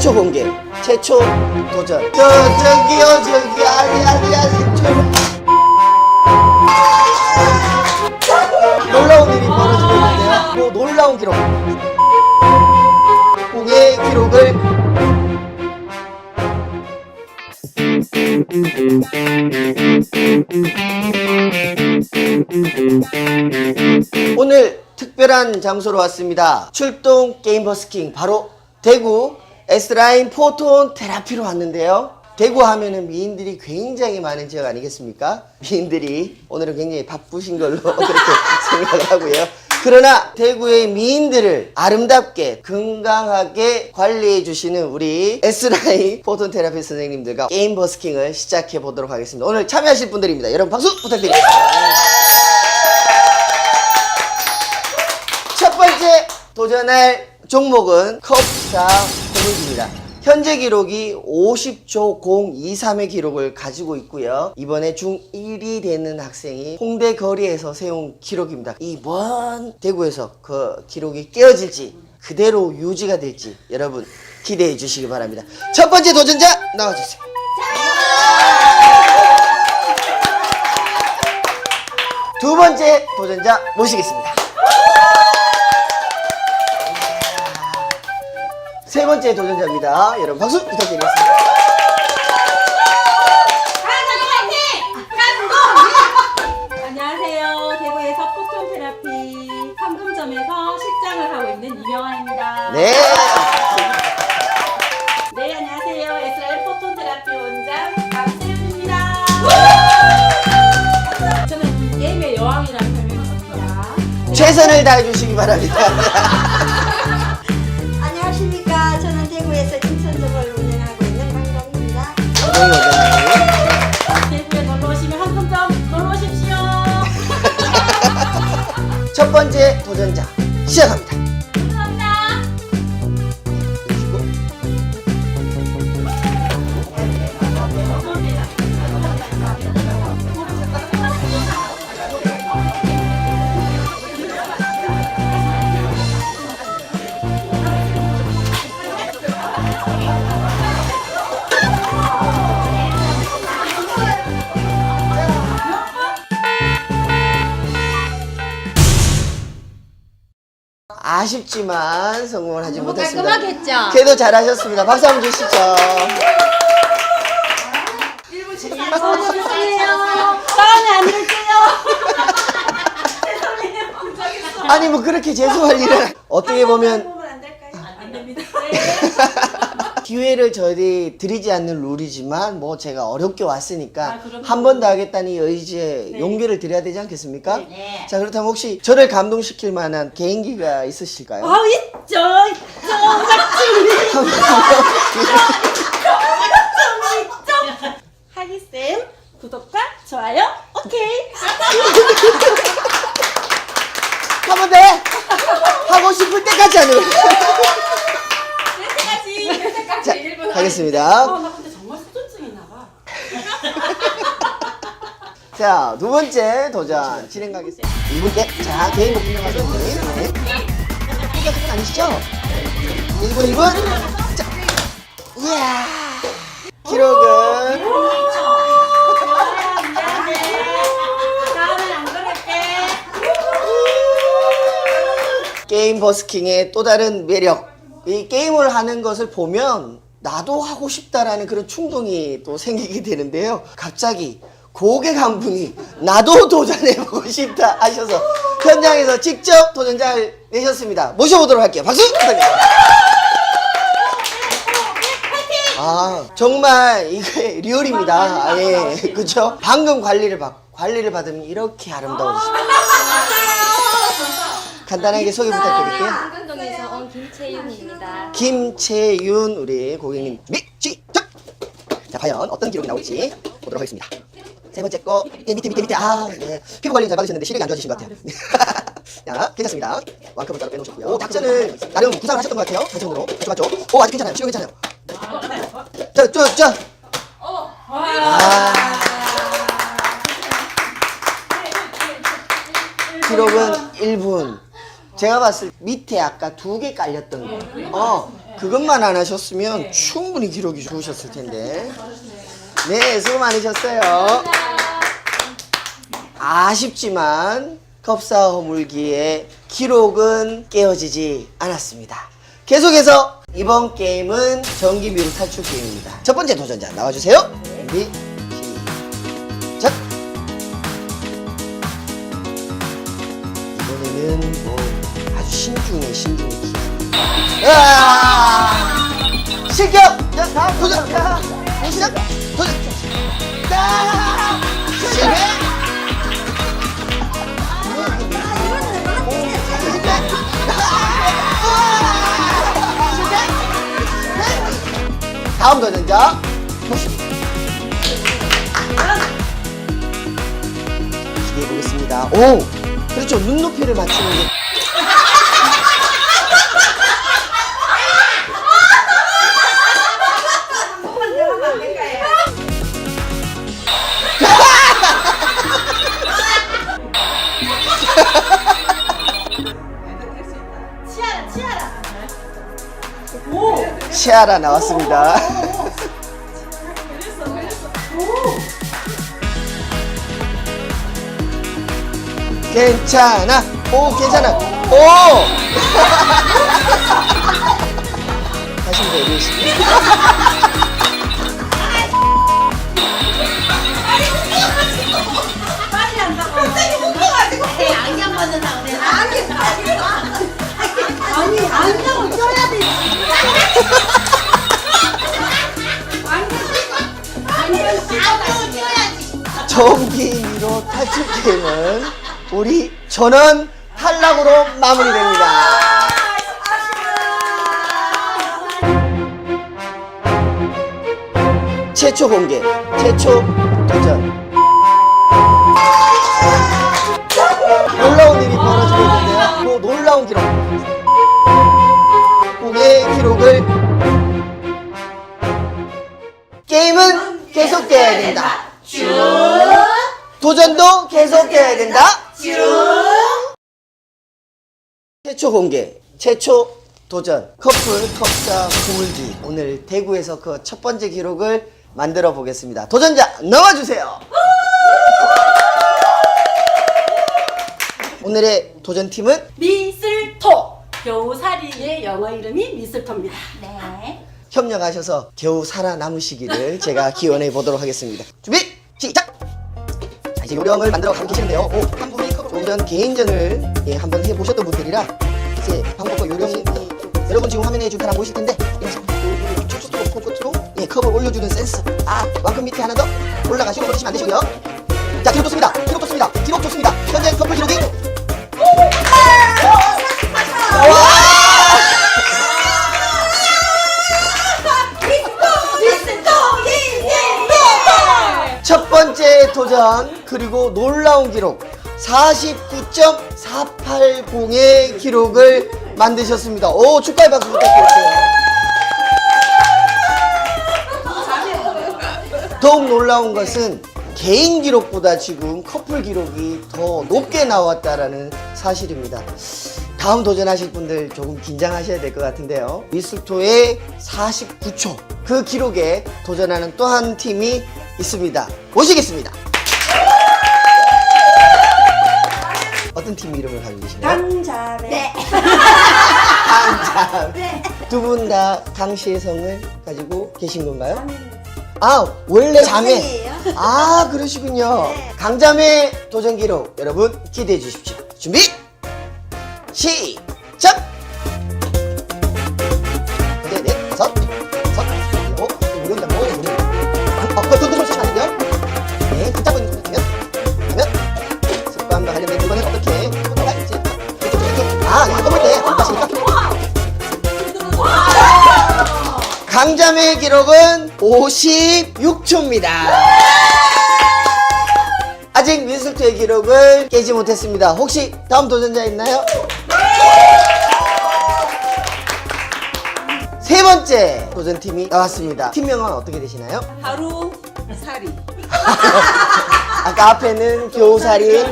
최초 공개, 최초 도전. 저, 저기요, 저기, 아니, 아니, 아니, 저. 놀라운 일이 벌어지고 있는데요. 그 놀라운 기록. 공의 기록을 오늘 특별한 장소로 왔습니다. 출동 게임 버스킹 바로 대구 S라인 포톤 테라피로 왔는데요. 대구 하면은 미인들이 굉장히 많은 지역 아니겠습니까? 미인들이 오늘은 굉장히 바쁘신 걸로 그렇게 생각을 하고요. 그러나 대구의 미인들을 아름답게 건강하게 관리해 주시는 우리 S라인 포톤 테라피 선생님들과 게임 버스킹을 시작해 보도록 하겠습니다. 오늘 참여하실 분들입니다. 여러분 박수 부탁드립니다. 첫 번째 도전할 종목은 컵사 고문기입니다. 현재 기록이 50초 023의 기록을 가지고 있고요. 이번에 중1이 되는 학생이 홍대 거리에서 세운 기록입니다. 이 먼 대구에서 그 기록이 깨어질지 그대로 유지가 될지 여러분 기대해 주시기 바랍니다. 첫 번째 도전자 나와주세요. 두 번째 도전자 모시겠습니다. 세 번째 도전자입니다. 여러분 박수 부탁드리겠습니다. 안녕하세요. 대구에서 포톤 테라피 황금점에서 실장을 하고 있는 이명아입니다. 네. 네, 안녕하세요. SRL 포톤 테라피 원장 강세윤입니다. 저는 게임의 여왕이라는 별명을 씁니다. 최선을 다해 주시기 바랍니다. 원장님. 대구에 놀러 오시면 황금점 놀러 오십시오. 첫 번째 도전자 시작합니다. 아쉽지만 성공을 하지 못했습니다. 했죠? 그래도 잘하셨습니다. 박수 한번 주시죠. 다음에 안 들게요. 아니 뭐 그렇게 죄송할 일은 어떻게 보면 보면 안 될까요? 안 됩니다. 기회를 저희 드리지 않는 룰이지만 뭐 제가 어렵게 왔으니까 아, 그럼요. 한 번 더 하겠다는 이 의지에 네. 용기를 드려야 되지 않겠습니까? 네. 자 그렇다면 혹시 저를 감동시킬 만한 개인기가 있으실까요? 아, 있죠, 있죠, 같이. 하기쌤, 구독과 좋아요, 오케이. 하면 돼! 하고 싶을 때까지 하는. 네, 일본 가겠습니다. 어, 나 근데 정말 수전증 있나 봐. 자, 두 번째 도전 진행 가겠습니다. 이분께 자, 개인 목표 하시는 분. 네. 똑같은 건 아니시죠? 1분, 1분. 자, 이야. 기록은 다음엔 안 그럴게. 게임 버스킹의 또 다른 매력. 이 게임을 하는 것을 보면 나도 하고 싶다라는 그런 충동이 또 생기게 되는데요. 갑자기 고객 한 분이 나도 도전해보고 싶다 하셔서 현장에서 직접 도전자를 내셨습니다. 모셔보도록 할게요. 박수 부탁드립니다. 아 정말 이게 리얼입니다. 아, 예, 그렇죠. 방금 관리를 받 관리를 받으면 이렇게 아름다워지죠. 간단하게 소개 부탁드릴게요. 한강동에서 온 김채윤입니다. 김채윤 우리 고객님. 미지적 자 과연 어떤 기록이 나올지 보도록 하겠습니다. 세 번째 거. 예, 밑에 밑에 밑에. 아 예. 피부 관리 잘 받으셨는데 시력이 안 좋아지신 것 같아요. 자 괜찮습니다. 왕컵을 따로 빼놓으셨고요. 오 작전을 나름 구상을 하셨던 것 같아요. 작전으로. 맞죠 맞죠? 오 아직 괜찮아요. 시력 괜찮아요. 저저저. 아. 기록은 1분 제가 봤을 때 밑에 아까 두 개 깔렸던 거. 어, 그것만 안 하셨으면 충분히 기록이 좋으셨을 텐데. 네, 수고 많으셨어요. 아쉽지만 컵사 허물기의 기록은 깨어지지 않았습니다. 계속해서 이번 게임은 전기 미로 탈출 게임입니다. 첫 번째 도전자 나와주세요. 준비 시작. 이번에는 신중해 신중해 기. 아! 실격. 자 다음 도전. 자, 시작. 도전. 자, 실패. 다음 도전자 보겠습니다. 오, 그렇죠. 눈높이를 맞추는 게. 치아라 나왔습니다. 괜찮아. 오, 괜찮아. 오! 다시 내리시. 아니 안경을 껴야 돼. 미로 탈출 게임은 우리 전원 탈락으로 마무리됩니다. 최초 공개, 최초 도전. 놀라운 일이 벌어지고 있는데요. 그 놀라운 기록. 기록을 게임은 계속돼야 된다. 도전도 계속돼야 된다. 최초 공개, 최초 도전. 커플 컵사 구물기. 오늘 대구에서 그 첫 번째 기록을 만들어 보겠습니다. 도전자 나와주세요. 오늘의 도전팀은 미슬토. 겨우살이의 영어 이름이 미슬토입니다. 네. 협력하셔서 겨우 살아남으시기를 제가 기원해 보도록 하겠습니다. 준비 시작. 자, 이제 요령을 만들어 가고 계시는데요. 오, 한 분이 조금 전 개인전을 예, 한번 해보셨던 분들이라 이제 방법과 요령이 이, 여러분 지금 화면에 지금 잘안 보이실 텐데 초초로 코끝으로 예, 컵을 올려주는 센스. 아, 완큼 밑에 하나 더 올라가시고 그러시면 안 되시고요. 자, 기록 좋습니다. 기록 좋습니다. 기록 좋습니다. 현재 커플 기록이 전 그리고 놀라운 기록 49.480의 기록을 만드셨습니다. 오 축하의 박수 부탁드릴게요. 더욱 놀라운 것은 개인 기록보다 지금 커플 기록이 더 높게 나왔다라는 사실입니다. 다음 도전하실 분들 조금 긴장하셔야 될 것 같은데요. 미술토의 49초 그 기록에 도전하는 또 한 팀이 있습니다. 모시겠습니다. 어떤 팀 이름을 가지고 계신가요? 남자네. 강자. 두분 다 강씨의 성을 가지고 계신 건가요? 아, 원래 자매. 아, 그러시군요. 네. 강자매 도전 기록 여러분 기대해 주십시오. 준비, 시작! 3의 기록은 56초입니다. 아직 민슬트의 기록을 깨지 못했습니다. 혹시 다음 도전자 있나요? 세 번째 도전팀이 나왔습니다. 팀명은 어떻게 되시나요? 하루, 사리. 아까 앞에는 교사리,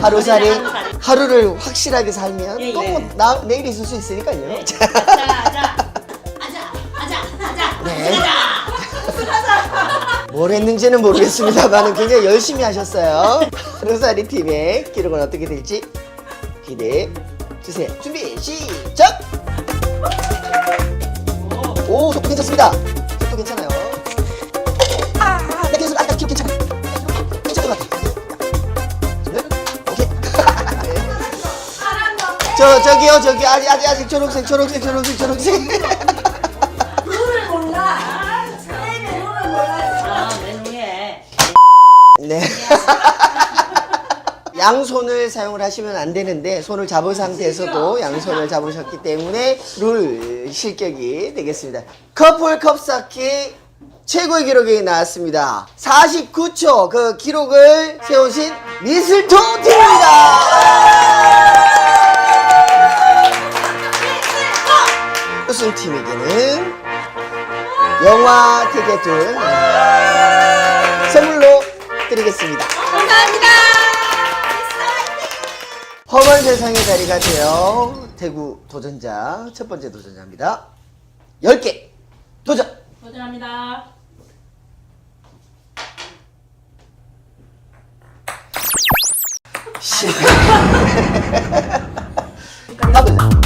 하루살이. 예, 하루를 확실하게 살면 예, 예. 또 나, 내일 있을 수 있으니까요. 네. 자, 뭘 했는지는 모르겠습니다만 굉장히 열심히 하셨어요. 하루살이 팀의 기록은 어떻게 될지 기대해 주세요. 준비, 시작! 오, 속도 괜찮습니다. 속도 괜찮아요. 아, 네, 계속, 아까 기록 괜찮아. 괜찮은 것 같아. 저, 저기요, 저기, 아직, 아직, 아직, 초록색, 초록색, 초록색, 초록색. 양손을 사용을 하시면 안 되는데 손을 잡은 상태에서도 양손을 잡으셨기 때문에 룰 실격이 되겠습니다. 커플 컵 쌓기 최고의 기록이 나왔습니다. 49초 그 기록을 세우신 미슬토 팀입니다. 우승 팀에게는 영화 티켓을 선물로 드리겠습니다. 험한 세상의 자리가 되어 대구 도전자 첫 번째 도전자입니다. 10개 도전! 도전합니다. 실패. 가보자. 성공!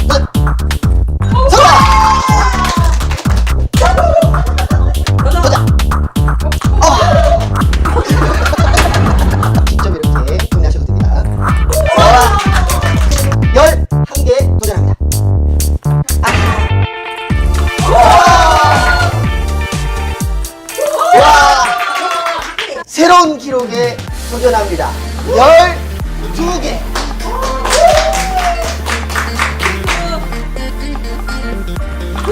새로운 기록에 도전합니다. 12개. 오!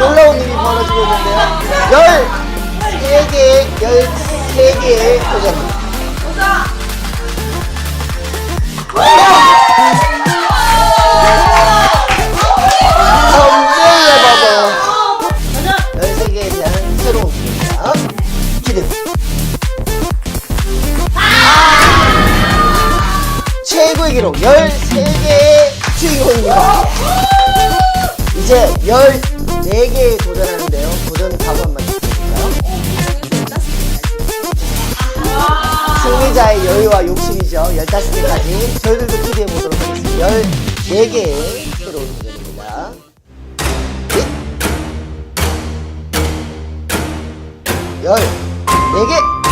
놀라운 일이 벌어지고 있는데요. 13개, 13개의 도전 승리자의 여유와 욕심이죠. 15개까지. 저희들도 기대해 보도록 하겠습니다. 14개의 새로운 도전입니다. 열, 네 개.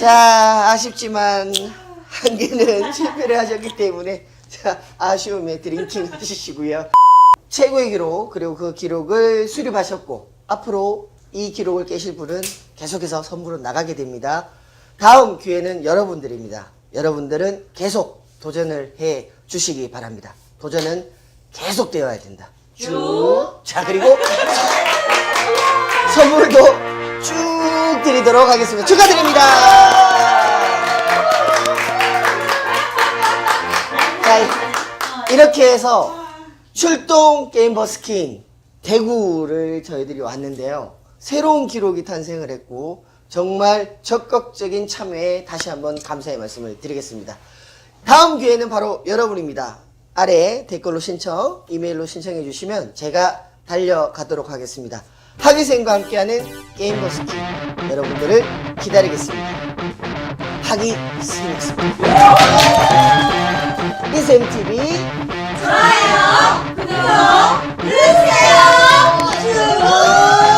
자, 아쉽지만 한 개는 실패를 하셨기 때문에 자, 아쉬움에 드링킹 하시고요. 최고의 기록 그리고 그 기록을 수립하셨고 앞으로 이 기록을 깨실 분은 계속해서 선물은 나가게 됩니다. 다음 기회는 여러분들입니다. 여러분들은 계속 도전을 해 주시기 바랍니다. 도전은 계속되어야 된다. 쭉. 자, 그리고 선물도 쭉 드리도록 하겠습니다. 축하드립니다. 자, 이렇게 해서 출동 게임 버스킹 대구를 저희들이 왔는데요. 새로운 기록이 탄생을 했고 정말 적극적인 참여에 다시 한번 감사의 말씀을 드리겠습니다. 다음 기회는 바로 여러분입니다. 아래 댓글로 신청, 이메일로 신청해 주시면 제가 달려가도록 하겠습니다. 하기생과 함께하는 게임 버스킹 여러분들을 기다리겠습니다. 파기 스윙입니다. 인쌤TV 좋아요, 구독, 누르세요. 주문.